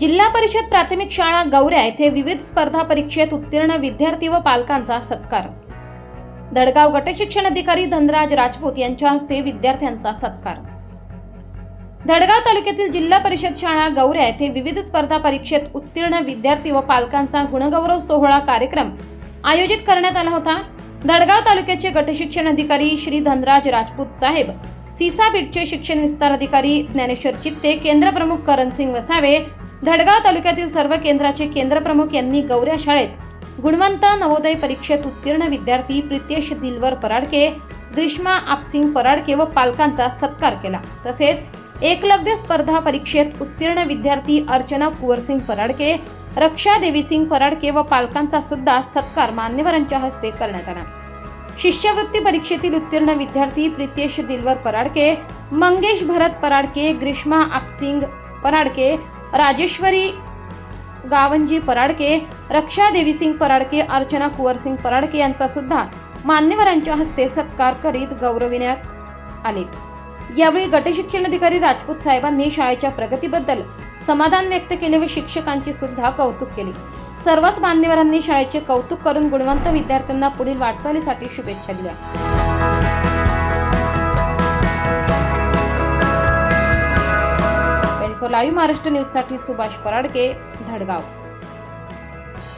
जिल्हा परिषद प्राथमिक शाळा गौऱ्या येथे विविध स्पर्धा परीक्षेत उत्तीर्ण विद्यार्थी व पालकांचा सत्कार. दडगाव गटशिक्षण अधिकारी धनराज राजपूत यांच्या हस्ते विद्यार्थ्यांचा सत्कार. दडगाव तालुक्यातील जिल्हा परिषद शाळा गौऱ्या येथे विविध स्पर्धा परीक्षेत उत्तीर्ण विद्यार्थी व पालकांचा गुणगौरव सोहळा कार्यक्रम आयोजित करण्यात आला होता. दडगाव तालुक्याचे गटशिक्षण अधिकारी श्री धनराज राजपूत साहेब सीसा बिटचे शिक्षण विस्तार अधिकारी ज्ञानेश्वर चित्ते केंद्रप्रमुख करणसिंग वसावे धडगाव तालुक्यातील सर्व केंद्राचे केंद्रप्रमुख यांनी गौऱ्या शाळेत गुणवंत नवोदय परीक्षेत उत्तीर्ण विद्यार्थी प्रितेश दिलवर पराडके ग्रीष्मा आपसिंग पराडके व पालकांचा सत्कार केला. तसेच एकलव्य स्पर्धा परीक्षेत उत्तीर्ण विद्यार्थी अर्चना कुंवरसिंग पराडके रक्षा देवीसिंग पराडके व पालकांचा सुद्धा सत्कार मान्यवरांच्या हस्ते करण्यात आला. शिष्यवृत्ती परीक्षेतील उत्तीर्ण विद्यार्थी प्रितेश दिलवर पराडके मंगेश भरत पराडके ग्रीष्मा आपसिंग पराडके राजेश्वरी गावंजी पराडके रक्षा देवीसिंग पराडके अर्चना कुंवरसिंग पराडके यांचा सुद्धा मान्यवरांच्या हस्ते सत्कार करीत गौरविण्यात आले. यावेळी गटशिक्षण अधिकारी राजपूत साहेबांनी शाळेच्या प्रगतीबद्दल समाधान व्यक्त केले व शिक्षकांची सुद्धा कौतुक केले. सर्वच मान्यवरांनी शाळेचे कौतुक करून गुणवंत विद्यार्थ्यांना पुढील वाटचालीसाठी शुभेच्छा दिल्या. लाईव्ह महाराष्ट्र न्यूजसाठी सुभाष पराडके धडगाव.